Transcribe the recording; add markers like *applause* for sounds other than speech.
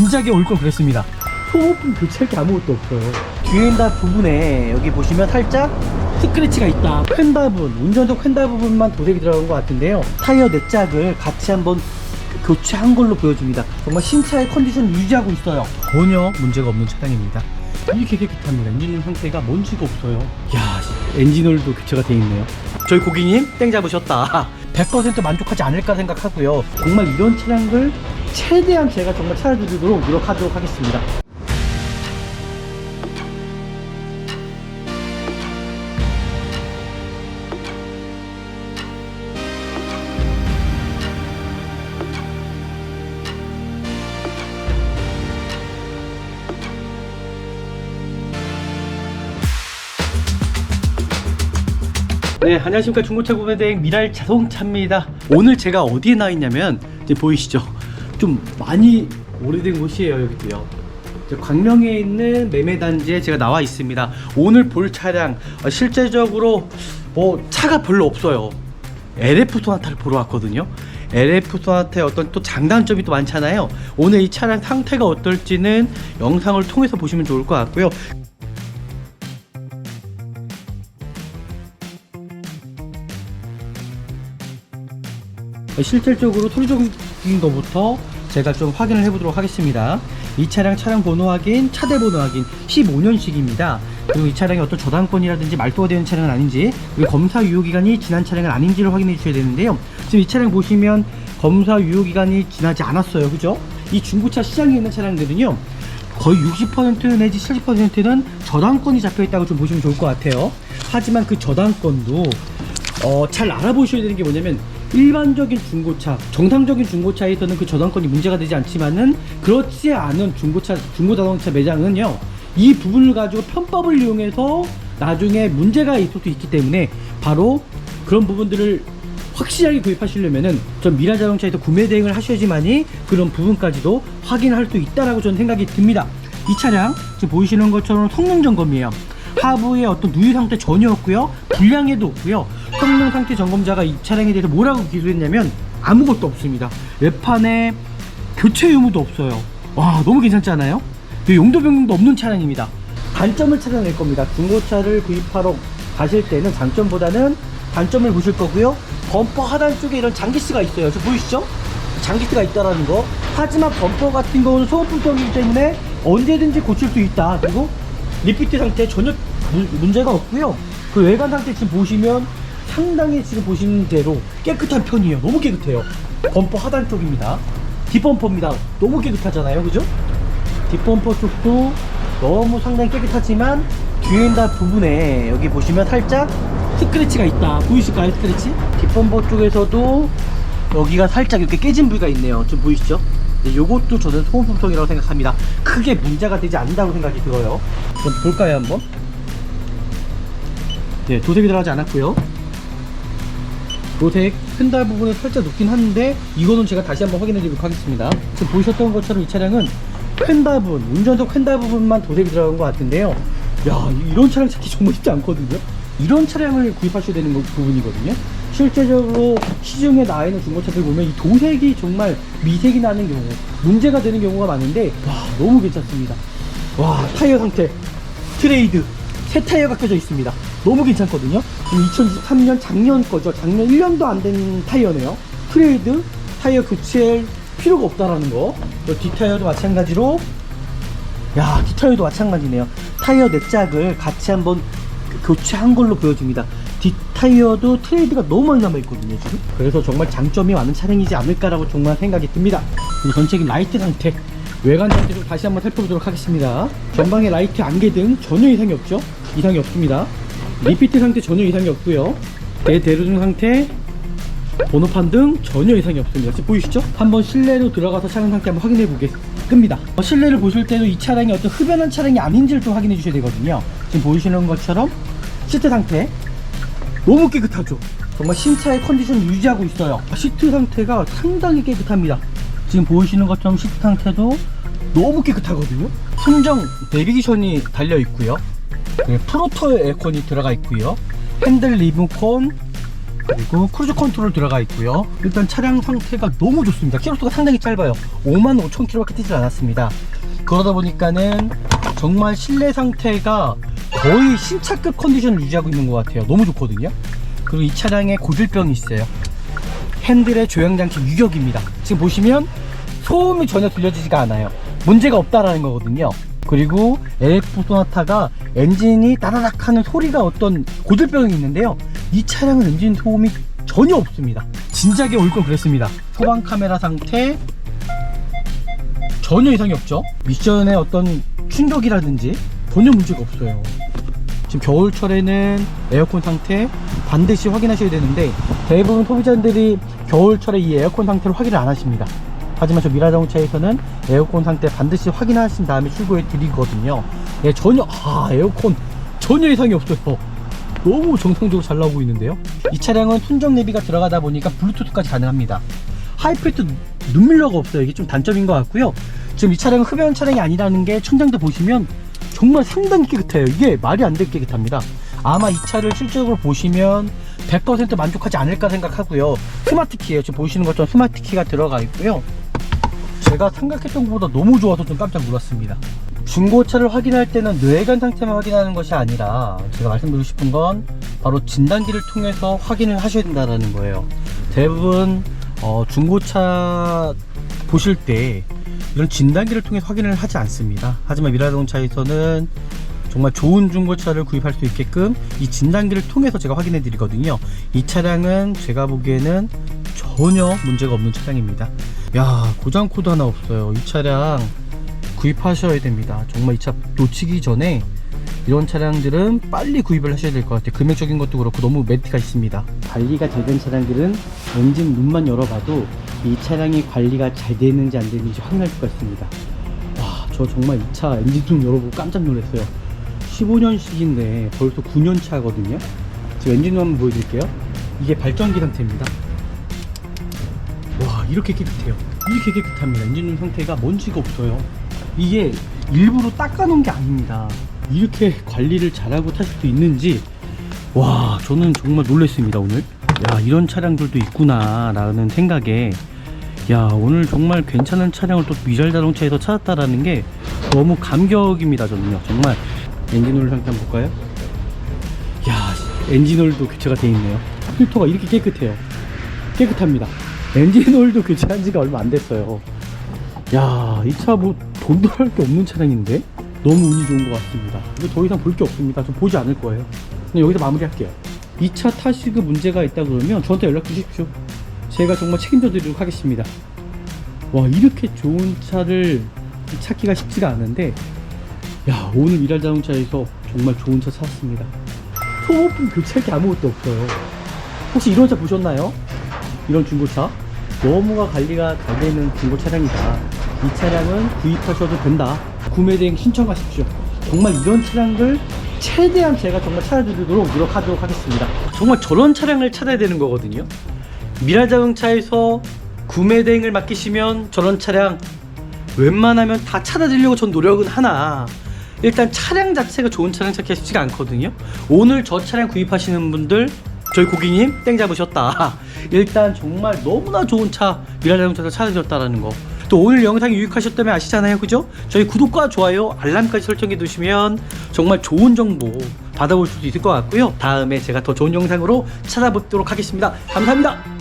진작에 올 걸 그랬습니다. 소모품 교체할 게 아무것도 없어요. 뒤엔다 부분에 여기 보시면 살짝 스크래치가 있다. 펜달 부분, 운전석 펜달 부분만 도색이 들어간 것 같은데요. 타이어 네 짝을 같이 한번 교체한 걸로 보여집니다. 정말 신차의 컨디션 유지하고 있어요. 전혀 문제가 없는 차량입니다. 이렇게 깨끗합니다. 엔진 상태가 먼지가 없어요. 야, 엔진오일도 교체가 되어 있네요. 저희 고객님 땡 잡으셨다. *laughs* 100% 만족하지 않을까 생각하고요. 정말 이런 차량을 최대한 제가 정말 찾아드리도록 노력하도록 하겠습니다. 네, 안녕하십니까 중고차 구매대행 미랄 자동차입니다. 오늘 제가 어디에 나 있냐면 이제 보이시죠? 좀 많이 오래된 곳이에요 여기도요. 광명에 있는 매매단지에 제가 나와 있습니다. 오늘 볼 차량 어, 실제적으로 뭐 차가 별로 없어요. LF 소나타를 보러 왔거든요. LF 소나타의 어떤 또 장단점이 또 많잖아요. 오늘 이 차량 상태가 어떨지는 영상을 통해서 보시면 좋을 것 같고요. 실질적으로 토리적인 것부터 제가 좀 확인을 해보도록 하겠습니다. 이 차량 차량 번호 확인, 차대 번호 확인 15년식입니다. 그리고 이 차량이 어떤 저당권이라든지 말소가 되는 차량은 아닌지 그리고 검사 유효기간이 지난 차량은 아닌지를 확인해 주셔야 되는데요. 지금 이 차량 보시면 검사 유효기간이 지나지 않았어요. 그죠? 이 중고차 시장에 있는 차량들은요. 거의 60% 내지 70%는 저당권이 잡혀 있다고 좀 보시면 좋을 것 같아요. 하지만 그 저당권도 어, 잘 알아보셔야 되는 게 뭐냐면 일반적인 중고차, 정상적인 중고차에서는 그 저당권이 문제가 되지 않지만은 그렇지 않은 중고차, 중고자동차 매장은요 이 부분을 가지고 편법을 이용해서 나중에 문제가 있을 수 있기 때문에 바로 그런 부분들을 확실하게 구입하시려면은 전 미라 자동차에서 구매 대행을 하셔야지만이 그런 부분까지도 확인할 수 있다라고 저는 생각이 듭니다. 이 차량 지금 보이시는 것처럼 성능 점검이에요. 하부에 어떤 누유 상태 전혀 없고요. 불량에도 없고요. 성능 상태 점검자가 이 차량에 대해서 뭐라고 기술했냐면 아무것도 없습니다. 외판에 교체 의무도 없어요. 와 너무 괜찮지 않아요? 이 용도 변경도 없는 차량입니다. 단점을 찾아낼 겁니다. 중고차를 구입하러 가실 때는 장점보다는 단점을 보실 거고요. 범퍼 하단 쪽에 이런 장기스가 있어요. 저 보이시죠? 장기스가 있다라는 거. 하지만 범퍼 같은 경우는 소모품성이기 때문에 언제든지 고칠 수 있다. 그리고 리피트 상태 전혀 문- 문제가 없고요. 그 외관 상태 지금 보시면 상당히 지금 보시는 대로 깨끗한 편이에요. 너무 깨끗해요. 범퍼 하단 쪽입니다. 뒷범퍼입니다. 너무 깨끗하잖아요. 그죠? 뒷범퍼 쪽도 너무 상당히 깨끗하지만 뒤엔다 부분에 여기 보시면 살짝 스크래치가 있다. 보이실까요? 스크래치? 뒷범퍼 쪽에서도 여기가 살짝 이렇게 깨진 부위가 있네요. 좀 보이시죠? 네, 요것도 저는 소모품성이라고 생각합니다. 크게 문제가 되지 않는다고 생각이 들어요. 그럼 볼까요, 한번? 네, 도색이 들어가지 않았고요. 도색 펜달 부분에 살짝 녹긴 하는데 이거는 제가 다시 한번 확인해 드리도록 하겠습니다. 지금 보셨던 것처럼 이 차량은 펜달 부분, 운전석 펜달 부분만 도색이 들어간 것 같은데요. 야, 이런 차량 찾기 정말 쉽지 않거든요. 이런 차량을 구입하셔야 되는 거- 부분이거든요. 실제적으로 시중에 나와 있는 중고차들 보면 이 도색이 정말 미색이 나는 경우, 문제가 되는 경우가 많은데, 와, 너무 괜찮습니다. 와, 타이어 상태, 트레이드, 새 타이어가 껴져 있습니다. 너무 괜찮거든요. 지금 2023년 작년 거죠. 작년 1년도 안 된 타이어네요. 트레이드, 타이어 교체할 필요가 없다라는 거. 또 뒷타이어도 마찬가지로 야, 뒷타이어도 마찬가지네요. 타이어 네 짝을 같이 한번 교체한 걸로 보여집니다. 뒷타이어도 트레이드가 너무 많이 남아있거든요, 지금. 그래서 정말 장점이 많은 차량이지 않을까라고 정말 생각이 듭니다. 전체적인 라이트 상태, 외관 상태 좀 다시 한번 살펴보도록 하겠습니다. 전방에 라이트 안개 등 전혀 이상이 없죠? 이상이 없습니다. 리피트 상태 전혀 이상이 없고요. 대대로등 상태, 번호판 등 전혀 이상이 없습니다. 지금 보이시죠? 한번 실내로 들어가서 차량 상태 한번 확인해 보겠습니다. 어, 실내를 보실 때도 이 차량이 어떤 흡연한 차량이 아닌지를 좀 확인해 주셔야 되거든요. 지금 보이시는 것처럼 시트 상태 너무 깨끗하죠? 정말 신차의 컨디션 유지하고 있어요. 시트 상태가 상당히 깨끗합니다. 지금 보이시는 것처럼 시트 상태도 너무 깨끗하거든요. 순정 내비게이션이 달려 있고요. 네, 프로토 에어컨이 들어가 있고요. 핸들 리모컨, 그리고 크루즈 컨트롤 들어가 있고요. 일단 차량 상태가 너무 좋습니다. 키로수가 상당히 짧아요. 5만 5천 킬로밖에 뛰지 않았습니다. 그러다 보니까는 정말 실내 상태가 거의 신차급 컨디션을 유지하고 있는 것 같아요. 너무 좋거든요. 그리고 이 차량에 고질병이 있어요. 핸들의 조향장치 유격입니다. 지금 보시면 소음이 전혀 들려지지가 않아요. 문제가 없다라는 거거든요. 그리고 LF 소나타가 엔진이 따라락 하는 소리가 어떤 고질병이 있는데요. 이 차량은 엔진 소음이 전혀 없습니다. 진작에 올건 그랬습니다. 소방 카메라 상태 전혀 이상이 없죠. 미션의 어떤 충격이라든지 전혀 문제가 없어요. 지금 겨울철에는 에어컨 상태 반드시 확인하셔야 되는데 대부분 소비자들이 겨울철에 이 에어컨 상태를 확인을 안 하십니다. 하지만 저 미라 자동차에서는 에어컨 상태 반드시 확인하신 다음에 출고해 드리거든요. 예, 전혀 아 에어컨 전혀 이상이 없어요. 너무 정상적으로 잘 나오고 있는데요. 이 차량은 순정 내비가 들어가다 보니까 블루투스까지 가능합니다. 하이패트 눈밀러가 없어요. 이게 좀 단점인 것 같고요. 지금 이 차량은 흡연 차량이 아니라는 게 천장도 보시면 정말 상당히 깨끗해요. 이게 말이 안 되게 깨끗합니다. 아마 이 차를 실적으로 보시면 100% 만족하지 않을까 생각하고요. 스마트 키예요. 지금 보시는 것처럼 스마트 키가 들어가 있고요. 제가 생각했던 것보다 너무 좋아서 좀 깜짝 놀랐습니다. 중고차를 확인할 때는 뇌관 상태만 확인하는 것이 아니라 제가 말씀드리고 싶은 건 바로 진단기를 통해서 확인을 하셔야 된다는 거예요. 대부분 어, 중고차 보실 때 이런 진단기를 통해서 확인을 하지 않습니다. 하지만 미라자동차에서는 정말 좋은 중고차를 구입할 수 있게끔 이 진단기를 통해서 제가 확인해 드리거든요. 이 차량은 제가 보기에는 전혀 문제가 없는 차량입니다. 야, 고장 코드 하나 없어요. 이 차량 구입하셔야 됩니다. 정말 이 차 놓치기 전에 이런 차량들은 빨리 구입을 하셔야 될 것 같아요. 금액적인 것도 그렇고 너무 메리트가 있습니다. 관리가 잘 된 차량들은 엔진 문만 열어봐도 이 차량이 관리가 잘 되는지 안 되는지 확인할 수가 있습니다. 와, 저 정말 이 차 엔진 좀 열어보고 깜짝 놀랐어요. 15년식인데 벌써 9년 차거든요. 지금 엔진 한번 보여드릴게요. 이게 발전기 상태입니다. 와, 이렇게 깨끗해요. 이렇게 깨끗합니다. 엔진 상태가 먼지가 없어요. 이게 일부러 닦아놓은 게 아닙니다. 이렇게 관리를 잘하고 타실 수 있는지 와 저는 정말 놀랐습니다 오늘 야 이런 차량들도 있구나 라는 생각에 야 오늘 정말 괜찮은 차량을 또 미랄 자동차에서 찾았다라는 게 너무 감격입니다 저는요 정말 엔진오일 상태 한번 볼까요 야 엔진오일도 교체가 돼 있네요 필터가 이렇게 깨끗해요 깨끗합니다 엔진 오일도 교체한 지가 얼마 안 됐어요 야, 이 차 뭐 돈도 할 게 없는 차량인데 너무 운이 좋은 것 같습니다. 이거 더 이상 볼 게 없습니다. 좀 보지 않을 거예요. 그냥 여기서 마무리할게요. 이 차 타시고 문제가 있다 그러면 저한테 연락 주십시오. 제가 정말 책임져 드리도록 하겠습니다. 와, 이렇게 좋은 차를 찾기가 쉽지가 않은데 야, 오늘 미랄 자동차에서 정말 좋은 차 찾았습니다. 소모품 교체할 게 아무것도 없어요. 혹시 이런 차 보셨나요? 이런 중고차? 너무가 관리가 잘 되는 중고 차량이다. 이 차량은 구입하셔도 된다. 구매 대행 신청하십시오. 정말 이런 차량들 최대한 제가 정말 찾아드리도록 노력하도록 하겠습니다. 정말 저런 차량을 찾아야 되는 거거든요. 미라 자동차에서 구매 대행을 맡기시면 저런 차량 웬만하면 다 찾아드리려고 전 노력은 하나 일단 차량 자체가 좋은 차량 찾기가 쉽지가 않거든요 오늘 저 차량 구입하시는 분들 저희 고객님 땡 잡으셨다. *laughs* 일단 정말 너무나 좋은 차 미라 자동차에서 찾아드렸다라는 거. 또 오늘 영상이 유익하셨다면 아시잖아요. 그죠? 저희 구독과 좋아요 알람까지 설정해 두시면 정말 좋은 정보 받아볼 수 있을 것 같고요. 다음에 제가 더 좋은 영상으로 찾아뵙도록 하겠습니다. 감사합니다